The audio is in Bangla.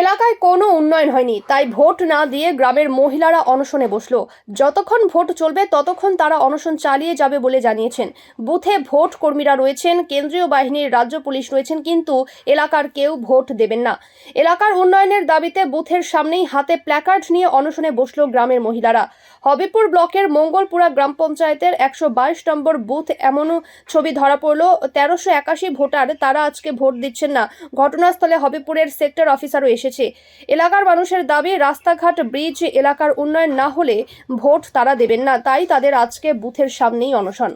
এলাকায় কোনো উন্নয়ন হয়নি, তাই ভোট না দিয়ে গ্রামের মহিলারা অনশনে বসল। যতক্ষণ ভোট চলবে, ততক্ষণ তারা অনশন চালিয়ে যাবে বলে জানিয়েছেন। বুথে ভোট কর্মীরা রয়েছেন, কেন্দ্রীয় বাহিনীর রাজ্য পুলিশ রয়েছেন, কিন্তু এলাকার কেউ ভোট দেবেন না। এলাকার উন্নয়নের দাবিতে বুথের সামনেই হাতে প্ল্যাকার্ড নিয়ে অনশনে বসল গ্রামের মহিলারা। হবিপুর ব্লকের মঙ্গলপুরা গ্রাম পঞ্চায়েতের একশো বাইশ নম্বর বুথ এমনও ছবি ধরা পড়ল। তেরোশো একাশি ভোটার তারা আজকে ভোট দিচ্ছেন না। ঘটনাস্থলে হবিপুরের সেক্টর অফিসারও এসেছে। এলাকার মানুষের দাবি, রাস্তাঘাট, ব্রিজ, এলাকার উন্নয়ন না হলে ভোট তারা দেবেন না। তাই তাদের আজকে বুথের সামনেই অনশন।